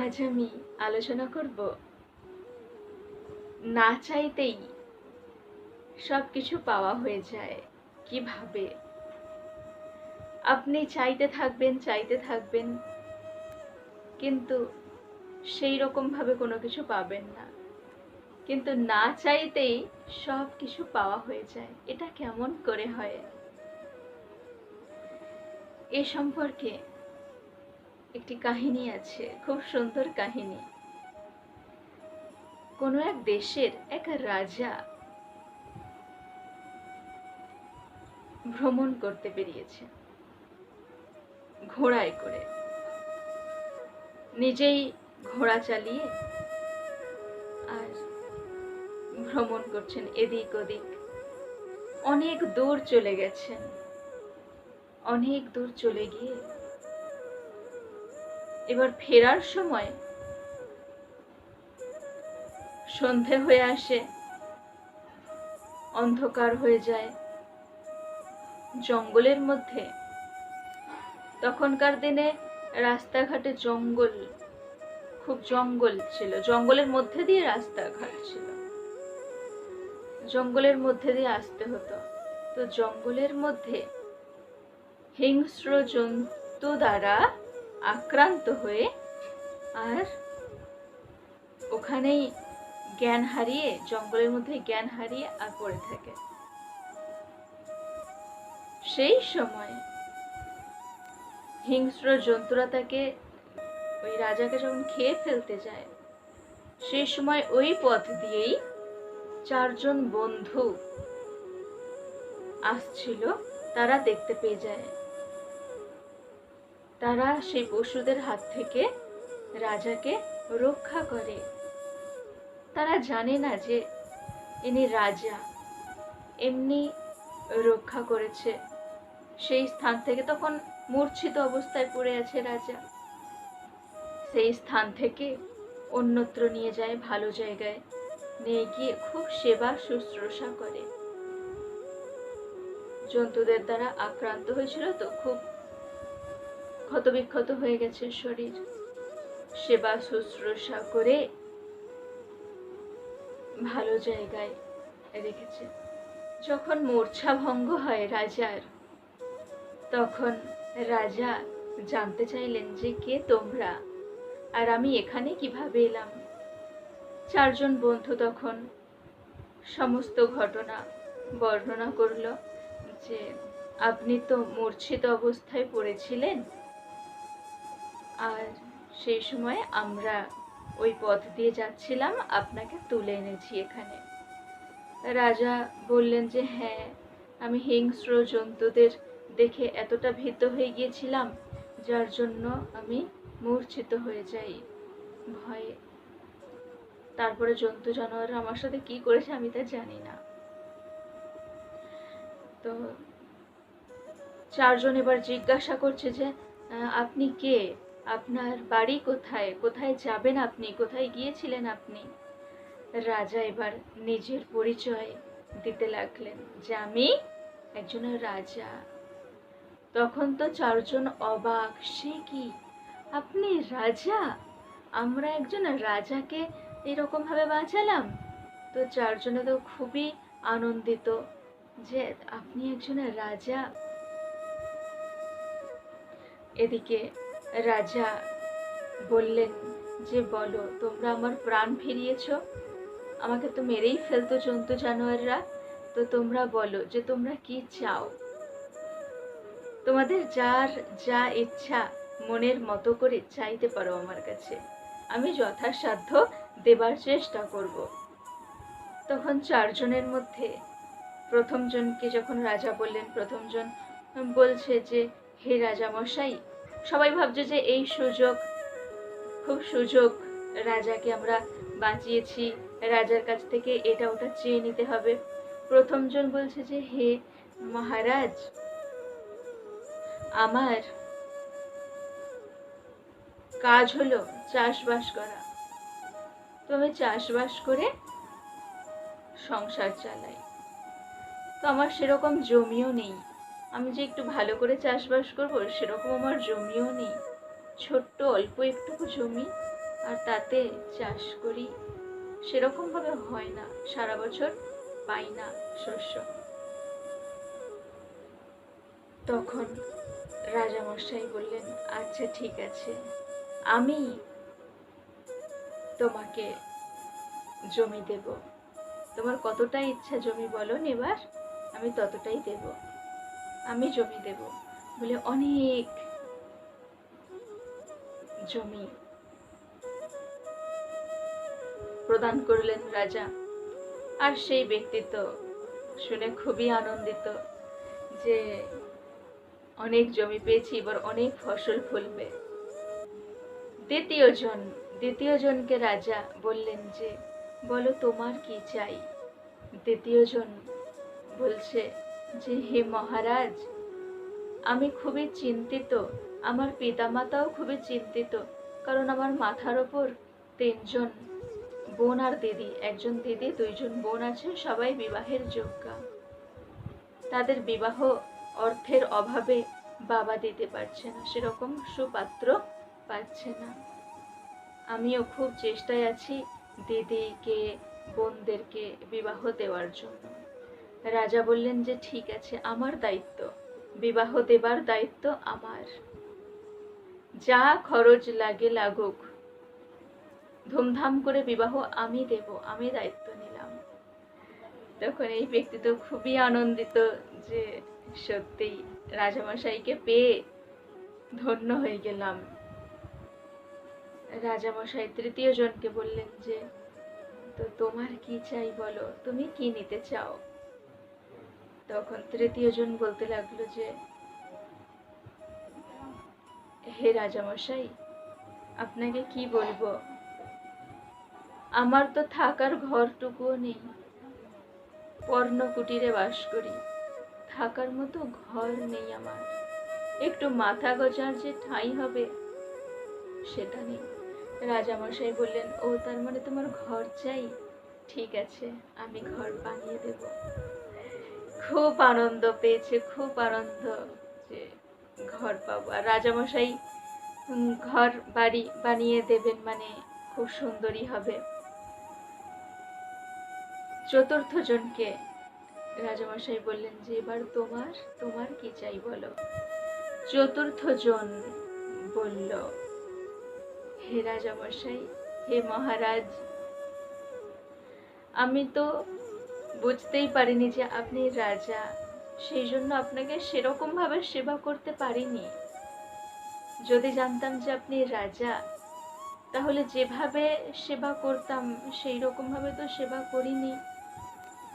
আজ আমি আলোচনা করব না চাইতেই সব কিছু পাওয়া হয়ে যায় কীভাবে? আপনি চাইতে থাকবেন চাইতে থাকবেন, কিন্তু সেই রকমভাবে কোনো কিছু পাবেন না। কিন্তু না চাইতেই সব কিছু পাওয়া হয়ে যায়। এটা কেমন করে হয়? এ সম্পর্কে একটি কাহিনী আছে, খুব সুন্দর কাহিনী। কোনো এক দেশের এক রাজা ভ্রমণ করতে বেরিয়েছে, ঘোড়ায় করে। নিজেই ঘোড়া চালিয়ে আর ভ্রমণ করছেন এদিক ওদিক। অনেক দূর চলে গেছেন, অনেক দূর চলে গিয়ে এবার ফেরার সময় সন্ধে হয়ে আসে, অন্ধকার হয়ে যায়। জঙ্গলের মধ্যে, তখনকার দিনে রাস্তাঘাটে জঙ্গল, খুব জঙ্গল ছিল। জঙ্গলের মধ্যে দিয়ে রাস্তাঘাট ছিল। জঙ্গলের মধ্যে দিয়ে আসতে হতো। তো জঙ্গলের মধ্যে হিংস্র জন্তু দ্বারা আক্রান্ত হয়ে আর ওখানেই জ্ঞান হারিয়ে, জঙ্গলের মধ্যে জ্ঞান হারিয়ে আর পড়ে থাকে। সেই সময় হিংস্র জন্তুরা তাকে ওই রাজাকে যখন খেয়ে ফেলতে যায়, সেই সময় ওই পথ দিয়েই চারজন বন্ধু আসছিল, তারা দেখতে পেয়ে যায়। তারা সেই পশুদের হাত থেকে রাজাকে রক্ষা করে। তারা জানে না যে ইনি রাজা, এমনি রক্ষা করেছে। সেই স্থান থেকে তখন মূর্ছিত অবস্থায় পড়ে আছে রাজা। সেই স্থান থেকে অন্যত্র নিয়ে যায়, ভালো জায়গায় নিয়ে গিয়ে খুব সেবা, শুশ্রূষা করে। জন্তুদের দ্বারা আক্রান্ত হয়েছিল তো খুব ক্ষতবিক্ষত হয়ে গেছে শরীর। সেবা শুশ্রূষা করে ভালো জায়গায় রেখেছে। যখন মূর্ছা ভঙ্গ হয় রাজার, তখন রাজা জানতে চাইলেন যে কে তোমরা? আর আমি এখানে কীভাবে এলাম? চারজন বন্ধু তখন সমস্ত ঘটনা বর্ণনা করল যে, আপনি তো মূর্ছিত অবস্থায় পড়েছিলেন? আর সেই সময় আমরা ওই পথ দিয়ে যাচ্ছিলাম, আপনাকে তুলে এনেছি এখানে। রাজা বললেন যে হ্যাঁ আমি হিংস্র জন্তুদের দেখে এতটা ভীত হয়ে গিয়েছিলাম, যার জন্য আমি মূর্ছিত হয়ে যাই। ভয়ে তারপরে জন্তু জানোয়াররা আমার সাথে কি করেছে আমি তা জানি না। তো চারজন এবার জিজ্ঞাসা করছে যে আপনি কে? আপনার বাড়ি কোথায়? কোথায় যাবেন আপনি? কোথায় গিয়েছিলেন আপনি? রাজা এবার নিজের পরিচয় দিতে লাগলেন। যে আমি একজন রাজা। তখন তো চারজন অবাক। সে কি? আপনি রাজা? আমরা একজন রাজাকে এরকম ভাবে বাঁচালাম? তো চারজনে তো খুবই আনন্দিত যে আপনি একজন রাজা। এদিকে রাজা বললেন যে, বলো, তোমরা আমার প্রাণ ফিরিয়েছ? আমাকে তো মেরেই ফেলতো জন্তু জানোয়াররা। তো তোমরা বলো যে, তোমরা কি চাও? তোমাদের যার যা ইচ্ছা মনের মতো করে চাইতে পারো আমার কাছে। আমি যথাসাধ্য দেবার চেষ্টা করব। তখন চারজনের মধ্যে প্রথমজনকে যখন রাজা বললেন, প্রথমজন বলছে যে, হে রাজা মশাই সবাই ভাবছে যে এই সুযোগ, খুব সুযোগ রাজাকে আমরা বাঁচিয়েছি। রাজার কাছ থেকে এটা ওটা চেয়ে নিতে হবে। প্রথমজন বলছে যে, হে মহারাজ, আমার কাজ হলো চাষবাস করা। তো আমি চাষবাস করে সংসার চালাই। তো আমার সেরকম জমিও নেই। আমি যে একটু ভালো করে চাষবাস করব, সেরকম আমার জমিও নেই। ছোট্ট, অল্প একটুকু জমি, আর তাতে চাষ করি। সেরকমভাবে হয় না, সারা বছর পাই না শস্য। তখন রাজামশাই বললেন আচ্ছা ঠিক আছে। আমি তোমাকে জমি দেব। তোমার কতটা ইচ্ছা জমি বলো এবার, আমি ততটাই দেব। আমি জমি দেব বলে অনেক জমি প্রদান করলেন রাজা। আর সেই ব্যক্তিত্ব শুনে খুবই আনন্দিত যে অনেক জমি পেয়েছি, এবার অনেক ফসল ফলবে। দ্বিতীয় জন, দ্বিতীয় জনকে রাজা বললেন যে, বলো তোমার কি চাই? দ্বিতীয় জন বলছে যে হে মহারাজ, আমি খুবই চিন্তিত, আমার পিতামাতাও খুবই চিন্তিত, কারণ আমার মাথার ওপর তিনজন বোন আর দিদি, একজন দিদি, দুইজন বোন আছে, সবাই বিবাহের যোগ্য। তাদের বিবাহ অর্থের অভাবে বাবা দিতে পারছে না, সেরকম সুপাত্র পাচ্ছে না। আমিও খুব চেষ্টায় আছি দিদিকে, বোনদেরকে বিবাহ দেওয়ার জন্য। রাজা বললেন যে, ঠিক আছে, আমার দায়িত্ব। বিবাহ দেবার দায়িত্ব আমার। যা খরচ লাগে লাগুক। ধুমধাম করে বিবাহ আমি দেব, আমি দায়িত্ব নিলাম। তখন এই ব্যক্তি তো খুবই আনন্দিত যে সত্যিই রাজামশাইকে পেয়ে ধন্য হয়ে গেলাম। রাজামশাই তৃতীয় জনকে বললেন যে, তো তোমার কি চাই বলো? তুমি কি নিতে চাও? তখন তৃতীয় জন বলতে লাগল যে, হে রাজামশাই, আপনাকে কি বলব? আমার তো থাকার ঘরটুকুও নেই। পর্ণ কুটিরে বাস করি। থাকার মতো ঘর নেই আমার। একটু মাথা গোজার যে ঠাঁই হবে, সেটা নেই। রাজামশাই বললেন, ও, তার মানে তোমার ঘর চাই? ঠিক আছে, আমি ঘর বানিয়ে দেব। খুব আনন্দ পেয়েছে, খুব আনন্দ যে ঘর পাবো। আর রাজামশাই ঘর বাড়ি বানিয়ে দেবেন মানে খুব সুন্দরই হবে। চতুর্থ জনকে রাজামশাই বললেন, যে এবার তোমার তোমার কি চাই বলো? চতুর্থ জন বলল, হে রাজামশাই, হে মহারাজ, আমি তো বুঝতেই পারিনি যে আপনি রাজা। সেই জন্য আপনাকে সেরকম ভাবে সেবা করতে পারিনি। যদি জানতাম যে আপনি রাজা, তাহলে যেভাবে সেবা করতাম সেই রকম ভাবে তো সেবা করিনি।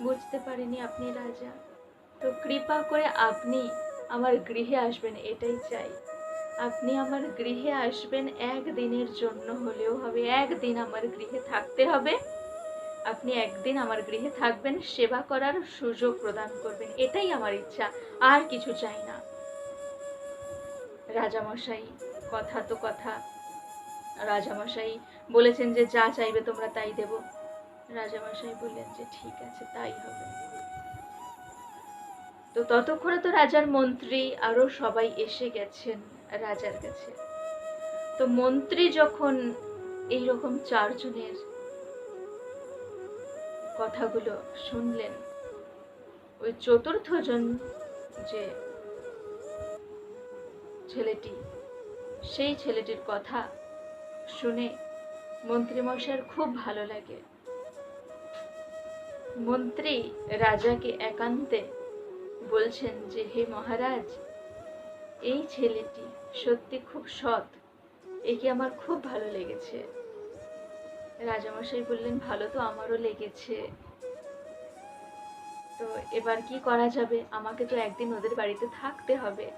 বুঝতে পারিনি আপনি রাজা। তো কৃপা করে আপনি আমার গৃহে আসবেন, এটাই চাই। আপনি আমার গৃহে আসবেন একদিনের জন্য হলেও হবে, একদিন আমার গৃহে থাকতে হবে। আপনি একদিন আমার গৃহে থাকবেন, সেবা করার সুযোগ প্রদান করবেন। এটাই আমার ইচ্ছা, আর কিছু চাই না। রাজামশাই, কথা তো কথা। রাজামশাই বলেছেন যে যা চাইবে তোমরা তাই দেব। রাজামশাই বললেন যে ঠিক আছে, তাই হবে। তো ততক্ষণে তো রাজার মন্ত্রী আরও সবাই এসে গেছেন রাজার কাছে। তো মন্ত্রী যখন এই রকম চারজনের কথাগুলো শুনলেন। ওই চতুর্থ জন যে ছেলেটি, সেই ছেলেটির কথা শুনে মন্ত্রীমশাইয়ের খুব ভালো লাগে। মন্ত্রী রাজাকে একান্তে বলছেন যে, হে মহারাজ, এই ছেলেটি সত্যি খুব সৎ। একে আমার খুব ভালো লেগেছে। রাজামশাই বললেন, ভালো তো আমারও লেগেছে। তো এবার কি করা যাবে? আমাকে তো একদিন ওদের বাড়িতে থাকতে হবে।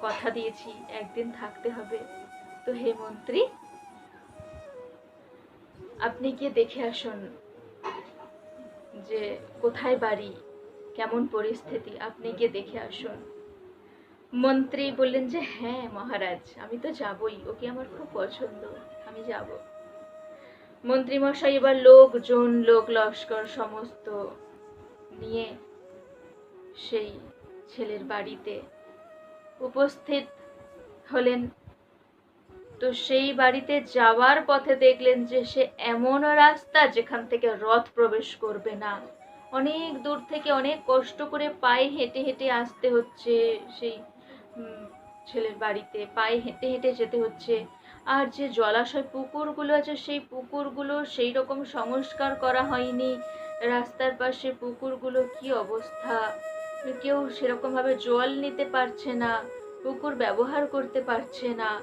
কথা দিয়েছি, একদিন থাকতে হবে। তো হে মন্ত্রী, আপনি গিয়ে দেখে আসুন যে কোথায় বাড়ি, কেমন পরিস্থিতি। আপনি গিয়ে দেখে আসুন। মন্ত্রী বললেন যে হ্যাঁ মহারাজ, আমি তো যাবই। ওকে আমার খুব পছন্দ। আমি যাব। মন্ত্রী মশাই এবার লোকজন, লোক লস্কর সমস্ত নিয়ে সেই ছেলের বাড়িতে উপস্থিত হলেন। তো সেই বাড়িতে যাওয়ার পথে দেখলেন যে সে এমন রাস্তা যেখান থেকে রথ প্রবেশ করবে না। অনেক দূর থেকে অনেক কষ্ট করে পায়ে হেঁটে হেঁটে আসতে হচ্ছে সেই ছেলের বাড়িতে। পায়ে হেঁটে হেঁটে যেতে হচ্ছে। আর যে জলাশয় পুকুরগুলো আছে, সেই পুকুরগুলো সেই রকম সংস্কার করা হয়নি। রাস্তার পাশে পুকুরগুলো কি অবস্থা? কেউ সেরকমভাবে জল নিতে পারছে না, পুকুর ব্যবহার করতে পারছে না।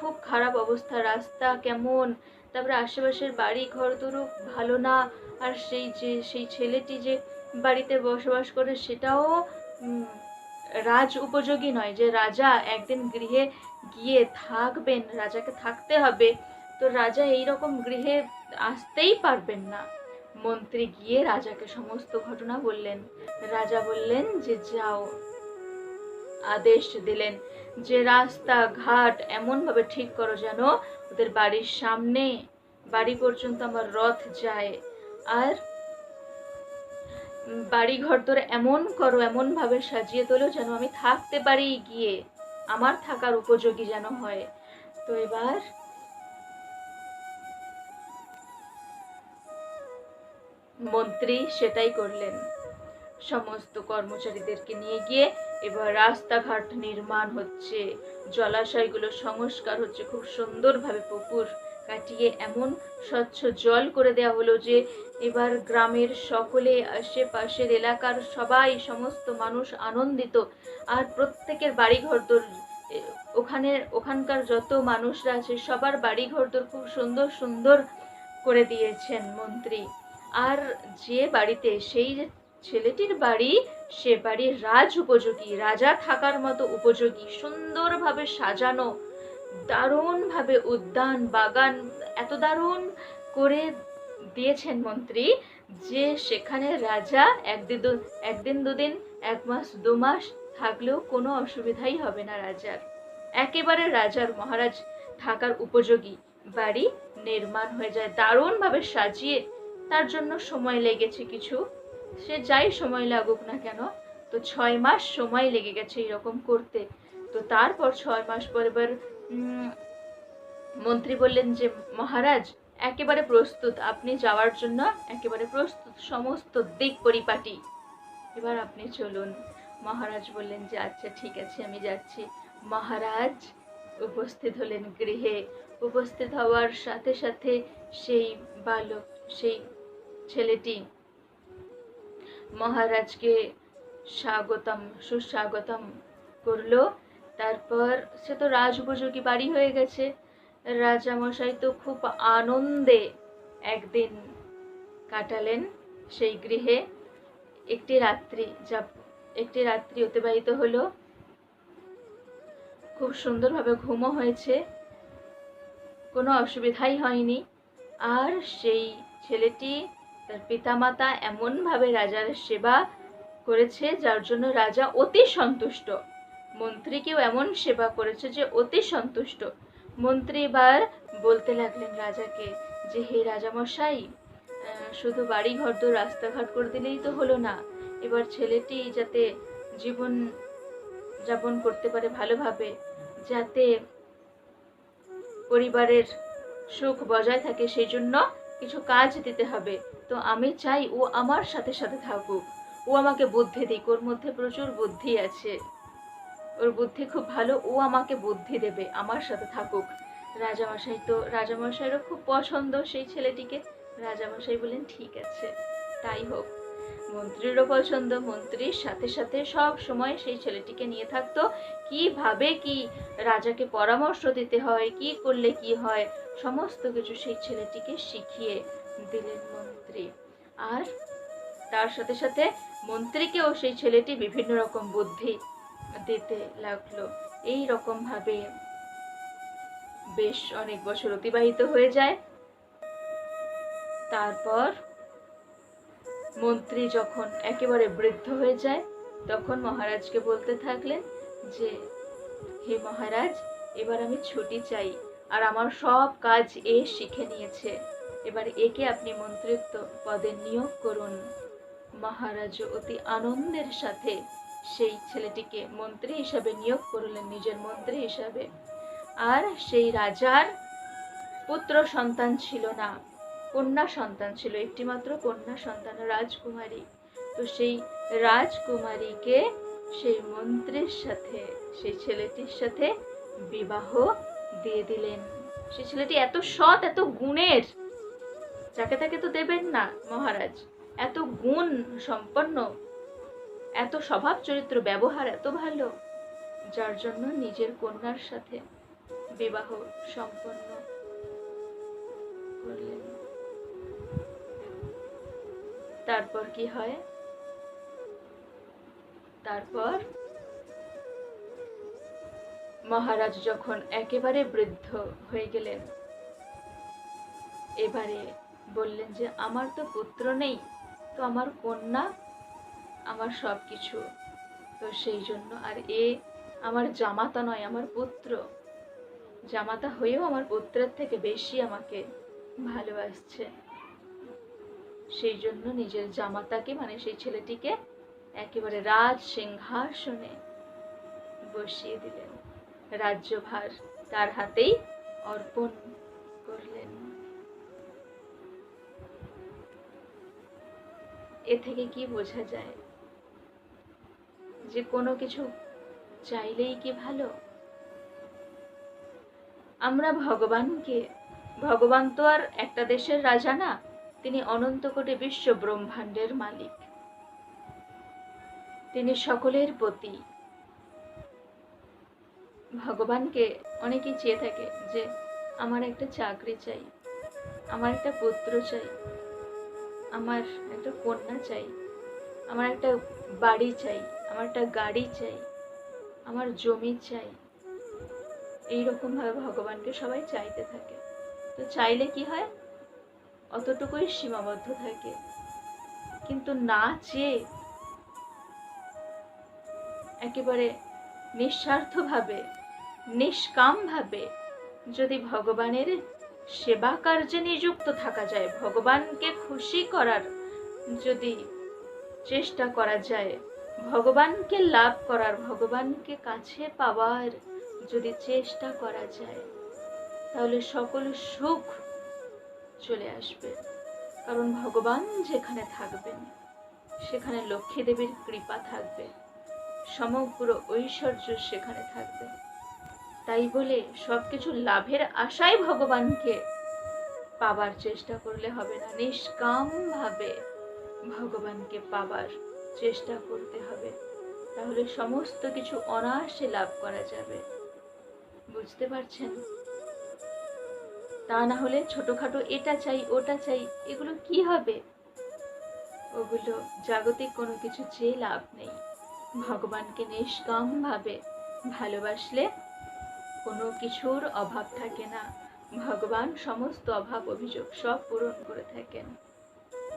খুব খারাপ অবস্থা, রাস্তা কেমন? তারপরে আশেপাশের বাড়ি ঘর তোরও ভালো না, আর সেই যে, সেই ছেলেটি যে বাড়িতে বসবাস করে সেটাও রাজ উপযোগী নয়, যে রাজা একদিন গৃহে গিয়ে থাকবেন, রাজাকে থাকতে হবে, তো রাজা এই রকম গৃহে আসতেই পারবেন না। মন্ত্রী গিয়ে রাজাকে সমস্ত ঘটনা বললেন। রাজা বললেন যে, যাও। আদেশ দিলেন যে, রাস্তা, ঘাট এমনভাবে ঠিক করো যেন ওদের বাড়ির সামনে, বাড়ি পর্যন্ত আমার রথ যায়। আর বাড়ি ঘর তোর এমন করো এমন ভাবে সাজিয়ে তোলো যেন আমি থাকতে পারি গিয়ে। আমার থাকার উপযোগী যেন হয়। তো এবার মন্ত্রী সেটাই করলেন। সমস্ত কর্মচারীদেরকে নিয়ে গিয়ে এবার রাস্তাঘাট নির্মাণ হচ্ছে। জলাশয়গুলো সংস্কার হচ্ছে, খুব সুন্দরভাবে পুকুর কাটিয়ে এমন স্বচ্ছ জল করে দেওয়া হলো যে এবার গ্রামের সকলে আশেপাশের এলাকার সবাই সমস্ত মানুষ আনন্দিত। আর প্রত্যেকের বাড়ি ঘরদোর এ, ওখানে ওখানকার যত মানুষরা আছে সবার বাড়ি ঘরদোর খুব সুন্দর সুন্দর করে দিয়েছেন মন্ত্রী। আর যে বাড়িতে সেই ছেলেটির বাড়ি সে বাড়ির রাজ উপযোগী রাজা থাকার মতো উপযোগী সুন্দরভাবে সাজানো দারুণভাবে উদ্যান, বাগান এত দারুণ করে দিয়েছেন মন্ত্রী যে সেখানে রাজা একদিন একদিন দুদিন, এক মাস, দু মাস থাকলেও কোনো অসুবিধাই হবে না রাজার। একেবারে রাজার মহারাজ থাকার উপযোগী বাড়ি নির্মাণ হয়ে যায়, দারুণভাবে সাজিয়ে তার জন্য সময় লেগেছে কিছু। সে যাই সময় লাগুক না কেন, তো ছয় মাস সময় লেগে গেছে এরকম করতে। তো তারপর ছয় মাস পর এবার মন্ত্রী বললেন যে, মহারাজ, একেবারে প্রস্তুত। আপনি যাওয়ার জন্য একেবারে প্রস্তুত। সমস্ত দিক পরিপাটি। এবার আপনি চলুন। মহারাজ বললেন যে আচ্ছা ঠিক আছে, আমি যাচ্ছি। মহারাজ উপস্থিত হলেন গৃহে। উপস্থিত হওয়ার সাথে সাথে সেই বালক, সেই ছেলেটি মহারাজকে স্বাগতম, সুস্বাগতম করল। তারপর সে তো রাজপযোগী বাড়ি হয়ে গেছে। রাজামশাই তো খুব আনন্দে একদিন কাটালেন সেই গৃহে। একটি রাত্রি যা একটি রাত্রি অতিবাহিত হলো। খুব সুন্দরভাবে ঘুমও হয়েছে। কোনো অসুবিধাই হয়নি। আর সেই ছেলেটি তার পিতামাতা এমনভাবে রাজার সেবা করেছে, যার জন্য রাজা অতি সন্তুষ্ট। মন্ত্রীকেও এমন সেবা করেছে যে অতি সন্তুষ্ট। মন্ত্রী এবার বলতে লাগলেন রাজাকে যে, হে রাজামশাই শুধু বাড়ি ঘর তো রাস্তাঘাট করে দিলেই তো হলো না। এবার ছেলেটি যাতে জীবন যাপন করতে পারে ভালোভাবে, যাতে পরিবারের সুখ বজায় থাকে, সেই জন্য কিছু কাজ দিতে হবে। তো আমি চাই ও আমার সাথে সাথে থাকুক। ও আমাকে বুদ্ধি দিক, ওর মধ্যে প্রচুর বুদ্ধি আছে। ওর বুদ্ধি খুব ভালো, ও আমাকে বুদ্ধি দেবে, আমার সাথে থাকুক। রাজামশাই তো, রাজামশাইরও খুব পছন্দ সেই ছেলেটিকে। রাজামশাই বললেন, ঠিক আছে, তাই হোক। মন্ত্রীরও পছন্দ, মন্ত্রীর সাথে সাথে সব সময় সেই ছেলেটিকে নিয়ে থাকতো। কীভাবে কি রাজাকে পরামর্শ দিতে হয়, কি করলে কি হয়, সমস্ত কিছু সেই ছেলেটিকে শিখিয়ে দিলেন মন্ত্রী। আর তার সাথে সাথে মন্ত্রীকেও সেই ছেলেটি বিভিন্ন রকম বুদ্ধি দিতে লাগল। এই রকম ভাবে বেশ অনেক বছর অতিবাহিত হয়ে যায়। তারপর মন্ত্রী যখন একেবারে বৃদ্ধ হয়ে যায়, তখন মহারাজকে বলতে থাকলেন যে, হে মহারাজ, এবার আমি ছুটি চাই আর আমার সব কাজ এ শিখে নিয়েছে। এবার একে আপনি মন্ত্রিত্ব পদে নিয়োগ করুন। মহারাজ অতি আনন্দের সাথে সেই ছেলেটিকে মন্ত্রী হিসাবে নিয়োগ করলেন, নিজের মন্ত্রী হিসাবে। আর সেই রাজার পুত্র সন্তান ছিল না, কন্যা সন্তান ছিল, একটিমাত্র কন্যা সন্তান, রাজকুমারী। তো সেই রাজকুমারীকে সেই মন্ত্রীর সাথে, সেই ছেলেটির সাথে বিবাহ দিয়ে দিলেন। সেই ছেলেটি এত সৎ, এত গুণের, যাকে তাকে তো দেবেন না মহারাজ, এত গুণ সম্পন্ন এত স্বভাব চরিত্র ব্যবহার এত ভালো, যার জন্য নিজের কন্যার সাথে বিবাহ সম্পন্ন করলেন। তারপর কি হয়? তারপর মহারাজ যখন একেবারে বৃদ্ধ হয়ে গেলেন, এবারে বললেন যে, আমার তো পুত্র নেই, তো আমার কন্যা আমার সব কিছু তো সেই জন্য আর এ আমার জামাতা নয়, আমার পুত্র। জামাতা হয়েও আমার পুত্রের থেকে বেশি আমাকে ভালোবাসছে। সেই জন্য নিজের জামাতাকে মানে সেই ছেলেটিকে একেবারে রাজ সিংহাসনে বসিয়ে দিলেন। রাজ্যভার তার হাতেই অর্পণ করলেন। এ থেকে কি বোঝা যায়? যে কোনো কিছু চাইলেই কি ভালো? আমরা ভগবানকে, ভগবান তো আর একটা দেশের রাজা না, তিনি অনন্ত কোটি বিশ্ব ব্রহ্মাণ্ডের মালিক। তিনি সকলের প্রতি ভগবানকে অনেকেই চেয়ে থাকে যে, আমার একটা চাকরি চাই, আমার একটা পুত্র চাই, আমার একটা কন্যা চাই, আমার একটা বাড়ি চাই। আমার একটা গাড়ি চাই, আমার জমি চাই। এইরকম ভাবে ভগবানকে সবাই চাইতে থাকে। তো চাইলে কি হয়? অতটুকুই সীমাবদ্ধ থাকে। কিন্তু না চেয়ে একেবারে নিঃস্বার্থভাবে, নিষ্কামভাবে যদি ভগবানের সেবা কার্যে নিযুক্ত থাকা যায়, ভগবানকে খুশি করার যদি চেষ্টা করা যায় ভগবানকে লাভ করার, ভগবানকে কাছে পাওয়ার যদি চেষ্টা করা যায়, তাহলে সকল সুখ চলে আসবে। কারণ ভগবান যেখানে থাকবেন, সেখানে লক্ষ্মী দেবীর কৃপা থাকবে, সমগ্র ঐশ্বর্য সেখানে থাকবে। তাই বলে সবকিছু লাভের আশায় ভগবানকে পাবার চেষ্টা করলে হবে না। নিষ্কাম ভাবে ভগবানকে পাবার চেষ্টা করতে হবে। তাহলে সমস্ত কিছু অনায়াসে লাভ করা যাবে। বুঝতে পারছেন? তা না হলে ছোটোখাটো এটা চাই, ওটা চাই, এগুলো কি হবে? ওগুলো জাগতিক কোনো কিছু চেয়ে লাভ নেই। ভগবানকে নিষ্কাম ভাবে ভালোবাসলে কোনো কিছুর অভাব থাকে না। ভগবান সমস্ত অভাব, অভিযোগ সব পূরণ করে থাকেন।